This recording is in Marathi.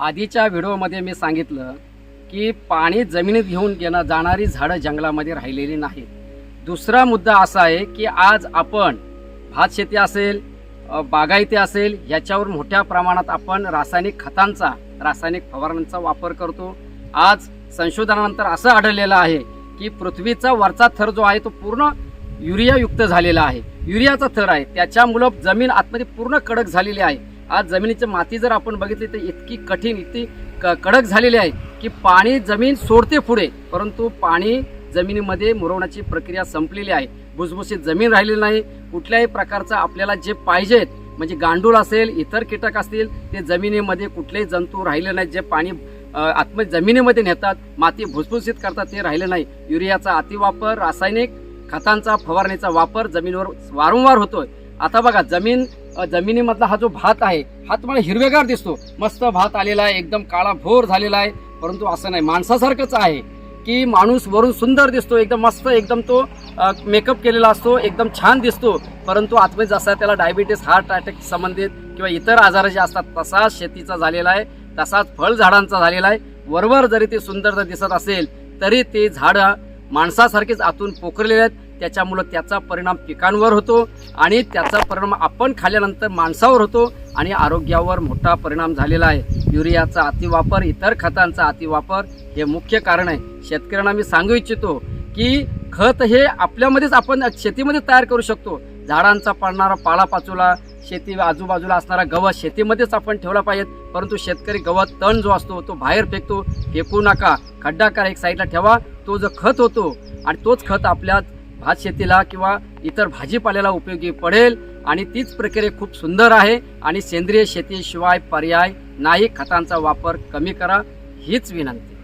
आधीच्या व्हिडिओमध्ये मी सांगितलं की पाणी जमिनीत घेऊन घेणं जाणारी झाडं जंगलामध्ये राहिलेली नाहीत. दुसरा मुद्दा असा आहे की आज आपण भात शेती असेल बागायती असेल याच्यावर मोठ्या प्रमाणात आपण रासायनिक खतांचा रासायनिक फवारण्यांचा वापर करतो. आज संशोधनानंतर असं आढळलेलं आहे की पृथ्वीचा वरचा थर जो आहे तो पूर्ण युरियायुक्त झालेला आहे. युरियाचा थर आहे. त्याच्यामुळं जमीन आतमध्ये पूर्ण कडक झालेली आहे. आज जमिनीची माती जर आपण बघितली तर इतकी कठीण इतकी क- कडक झालेली आहे की पाणी जमीन सोडते पुढे. परंतु पाणी जमिनीमध्ये मुरवण्याची प्रक्रिया संपलेली आहे. भुसभुशीत जमीन राहिलेली नाही. कुठल्याही प्रकारचं आपल्याला जे पाहिजेत म्हणजे गांडूळ असेल इतर कीटक असतील ते जमिनीमध्ये कुठलेही जंतू राहिले नाहीत. जे पाणी आत्म जमिनीमध्ये नेतात माती भुसभुशीत करतात ते राहिले नाही. युरियाचा अतिवापर रासायनिक खतांचा फवारणीचा वापर जमिनीवर वारंवार होतोय. आता बघा जमीन जमिनीमधला हा जो भात आहे हा तुम्हाला हिरवेगार दिसतो. मस्त भात आलेला आहे एकदम काळा भोर झालेला आहे. परंतु असं नाही माणसासारखंच आहे की माणूस वरून सुंदर दिसतो एकदम मस्त एकदम तो मेकअप केलेला असतो एकदम छान दिसतो. परंतु आतमध्ये जसा त्याला डायबिटीस हार्ट अटॅक संबंधित किंवा इतर आजार जे असतात तसाच शेतीचा झालेला आहे तसाच फळ झाडांचा झालेला आहे. वरवर जरी ते सुंदर जर दिसत असेल तरी ते झाडं माणसासारखेच आतून पोखरलेले आहेत. त्याच्यामुळं त्याचा परिणाम पिकांवर होतो आणि त्याचा परिणाम आपण खाल्ल्यानंतर माणसावर होतो आणि आरोग्यावर मोठा परिणाम झालेला आहे. युरियाचा अतिवापर इतर खतांचा अतिवापर हे मुख्य कारण आहे. शेतकऱ्यांना मी सांगू इच्छितो की खत हे आपल्यामध्येच आपण शेतीमध्ये तयार करू शकतो. झाडांचा पडणारा पालापाचोला शेती आजूबाजूला असणारा गवत शेतीमध्येच आपण ठेवला पाहिजे परंतु शेतकरी गवत तण जो असतो तो बाहेर फेकतो. फेकू नका. खड्डा करा एक साईडला ठेवा. तो जो खत होतो आणि तोच खत आपल्या भात शेतीला किंवा इतर भाजीपाल्याला उपयोगी पडेल आणि तीच प्रक्रिया खूप सुंदर आहे. आणि सेंद्रिय शेतीशिवाय पर्याय नाही. खतांचा वापर कमी करा. हीच विनंती.